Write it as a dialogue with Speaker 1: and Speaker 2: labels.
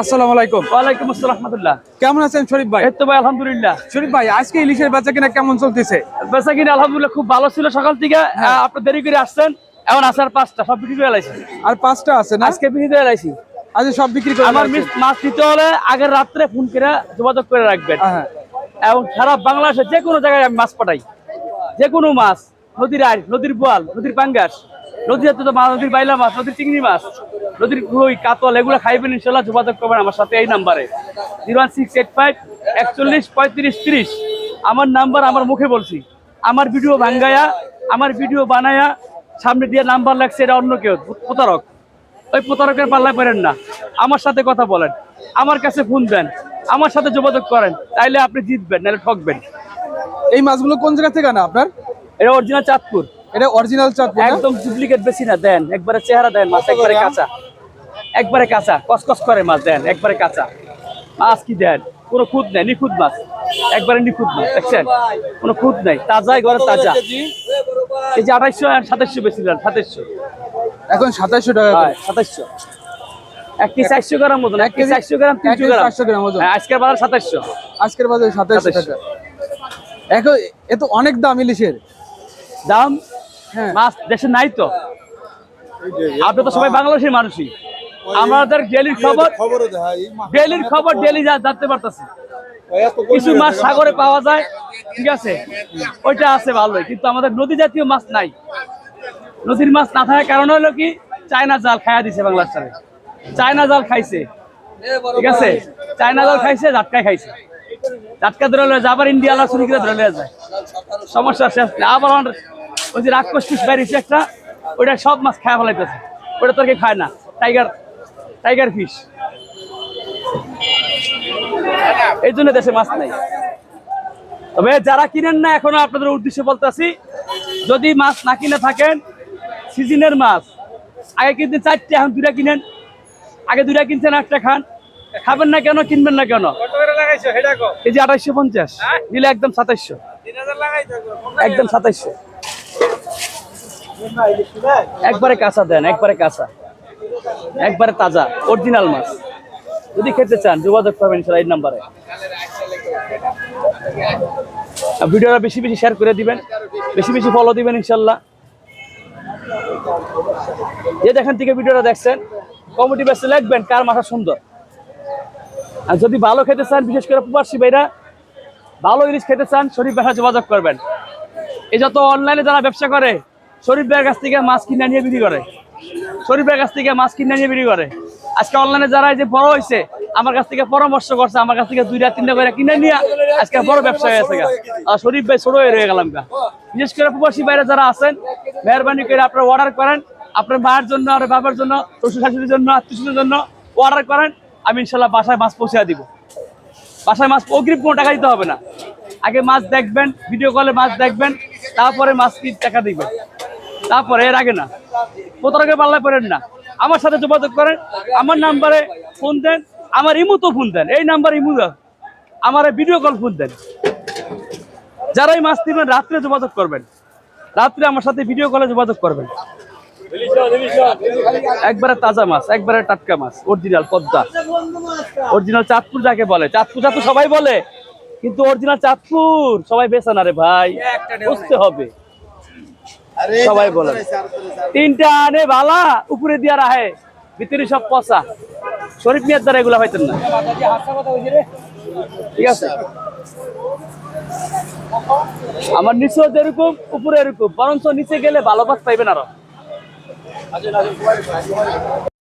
Speaker 1: আসসালামু আলাইকুম।
Speaker 2: ওয়ালাইকুম আসসালাম রহমতুল্লাহ।
Speaker 1: কেমন আছেন শরীফ ভাই?
Speaker 2: এই তো ভাই আলহামদুলিল্লাহ।
Speaker 1: শরীফ ভাই আজকে ইলিশের বেচা কিনা কেমন চলতেছে?
Speaker 2: বেচা কিনা আলহামদুলিল্লাহ খুব ভালো ছিল সকাল থেকে। আপনি দেরি করে আসছেন এখন আসার পাঁচটা সব বিক্রি করে এলাইছি
Speaker 1: আর পাঁচটা আছে না?
Speaker 2: আজকে বিক্রি করে এলাইছি
Speaker 1: আজ সব বিক্রি করে
Speaker 2: আমার মাছ নিতে হলে আগের রাত্রে ফোন করে যোগাযোগ করে রাখবেন।
Speaker 1: হ্যাঁ।
Speaker 2: এবং সারা বাংলাদেশে যে কোনো জায়গায় আমি মাছ পাঠাই। যে কোনো মাছ নদীর আয় নদীর বোয়াল নদীর পাঙ্গাস। নদীর তো মাছ নদীর বাইলা মাছ নদীর চিংড়ি মাছ নদীর রুই কাতল এগুলো খাইবেন ইনশাল্লাহ যোগাযোগ করবেন আমার সাথে এই নাম্বারে। Zero one six eight five একচল্লিশ পঁয়ত্রিশ তিরিশ। আমার নাম্বার আমার মুখে বলছি। আমার ভিডিও ভাঙ্গায়া আমার ভিডিও বানায়া সামনে দিয়ে নাম্বার লাগছে এটা অন্য কেউ প্রতারক। ওই প্রতারকের পাল্লায় পড়েন না। আমার সাথে কথা বলেন। আমার কাছে ফোন দেন। আমার সাথে যোগাযোগ করেন। তাইলে আপনি জিতবেন নাহলে ঠকবেন।
Speaker 1: এই মাছগুলো কোন জায়গা থেকে না আপনার?
Speaker 2: এটা অরিজিনাল চাঁদপুর।
Speaker 1: এটা অরিজিনাল চাঁদপুর?
Speaker 2: একদম ডুপ্লিকেট বেশি না দেন। একবারে চেহারা দেন মাছ একবারে কাঁচা। একবারে কাঁচা কসকস করে মাছ দেন একবারে কাঁচা। মাছ কি দেন? কোনো খুদ নেই নিখুঁত মাছ। একবারে নিখুঁত মাছ দেখছেন? কোনো খুদ নেই তাজা ঘরে তাজা। এই যে আঠাইশশো আর সাতাইশশো বেশি দেন সাতাইশশো।
Speaker 1: এখন সাতাইশশো টাকা
Speaker 2: হয় সাতাইশশো। এক কেজি চারশো গ্রাম মতন এক কেজি চারশো গ্রাম তিনশো গ্রাম।
Speaker 1: 400 গ্রাম ওজন।
Speaker 2: হ্যাঁ, আজকের বাজার সাতাইশশো।
Speaker 1: আজকের বাজারে সাতাইশশো
Speaker 2: 2700
Speaker 1: টাকা এখন এ তো অনেক দাম ইলিশের।
Speaker 2: দাম মাছ দেশে নাই তো। আপনি তো সবাই বাংলাদেশের মানুষই। আমাদের ডেলির খবর ডেলির খবর ডেলি জানতে পারতেছি। কিছু মাছ সাগরে পাওয়া যায় ঠিক আছে? ওইটা আছে ভালোই কিন্তু আমাদের নদী জাতীয় মাছ নাই। নদীর মাছ না থাকার কারণ হলো কি চায়না জাল খায়া দিছে বাংলাদেশে চায়না জাল খাইছে ঠিক আছে? চায়না জাল খাইছে ঝাটকায় খাইছে। ঝাটকা ধরে আবার ইন্ডিয়া আলা চুরি করে ধরে যায়। সমস্যা শেষ নেই। আবার আমার ওই যে রাক্ষস পিস একটা ওইটা সব মাছ খায় ফেলাইতেছে। ওটা তোর কেউ খায় না টাইগার টাইগার ফিশ। এই জন্য দেশে মাছ নাই। তবে যারা কিনেন না এখনও আপনাদের উদ্দেশ্যে বলতেছি যদি মাছ না কিনে থাকেন সিজনের মাছ আগে কিনতে চারটে এখন দুটা কিনেন। আগে দুটা কিনছেন একটা খান। খাবেন না কেন কিনবেন না কেন? কেজি আঠাইশো পঞ্চাশ নিলে একদম সাতাইশশো। একদম সাতাইশশো। একবারে কাঁচা দেন, একবারে কাঁচা। একবারে তাজা অরিজিনাল মাছ। যদি খেতে চান, যোগাযোগ ইনশাল্লাহ এই নাম্বারে। ভিডিওটা বেশি বেশি শেয়ার করে দিবেন, বেশি বেশি ফলো দিবেন ইনশাল্লাহ যে দেখেন থেকে ভিডিওটা দেখছেন, কমিটি বেসে লিখবেন কার মাথা সুন্দর। আর যদি ভালো খেতে চান, বিশেষ করে প্রবাসী ভাইরা, ভালো ইলিশ খেতে চান, শরীফ ভাইরা যোগাযোগ করবেন। এই যত অনলাইনে যারা ব্যবসা করে শরীফ কাছ থেকে মাছ কিনে নিয়ে বিক্রি করে। শরীফ কাছ থেকে মাছ কিনে নিয়ে বিক্রি করে। আজকে অনলাইনে যারা এই যে বড় হয়েছে আমার কাছ থেকে পরামর্শ করছে, আমার কাছ থেকে দুইটা, তিনটা করে কিনে নিয়ে আজকে বড় ব্যবসা হয়ে গেছে আর শরীফ ভাই ছোট হয়ে রয়ে গেলাম গা। বিশেষ করে প্রবাসী বাইরে যারা আছেন, মেহরবানি করে আপনারা অর্ডার করেন, আপনার মায়ের জন্য আর বাবার জন্য, শ্বশুর শাশুড়ির জন্য, আত্মীয় জন্য অর্ডার করেন, আমি ইনশাল্লাহ বাসায় মাছ পৌঁছে দিব। বাসায় মাছ অগ্রিম কোনো টাকা দিতে হবে না। আগে মাছ দেখবেন ভিডিও কলে মাছ দেখবেন, তারপরে মাছ কি টাকা দিবেন। তারপরে এর আগে না। প্রতারকের পাল্লায় পড়েন না। আমার সাথে যোগাযোগ করেন আমার নাম্বারে ফোন দেন আমার ইমু তো ফোন দেন। এই নাম্বার ইমু আমার ভিডিও কল ফোন দেন। যারাই মাছ দিবেন রাত্রে যোগাযোগ করবেন। রাত্রে আমার সাথে ভিডিও কলে যোগাযোগ করবেন। একবারে তাজা মাছ একবারে টাটকা মাছ অরিজিনাল পদ্মা। অরিজিনাল চাঁদপুর যাকে বলে। চাঁদপুর চাঁদপুর সবাই বলে কিন্তু অরিজিনাল চাঁদপুর সবাই বেছে না রে ভাই। বুঝতে হবে। সবাই বলে তিনটা আনে বালা উপরে দিয়ে রাহে ভিতরে সব পচা। শরীফ মিয়ার দ্বারা এগুলা হয়তো না। ঠিক আছে? আমার নিচেও যেরকম উপরে এরকম। বরঞ্চ নিচে গেলে ভালো পাস পাইবেন আরও।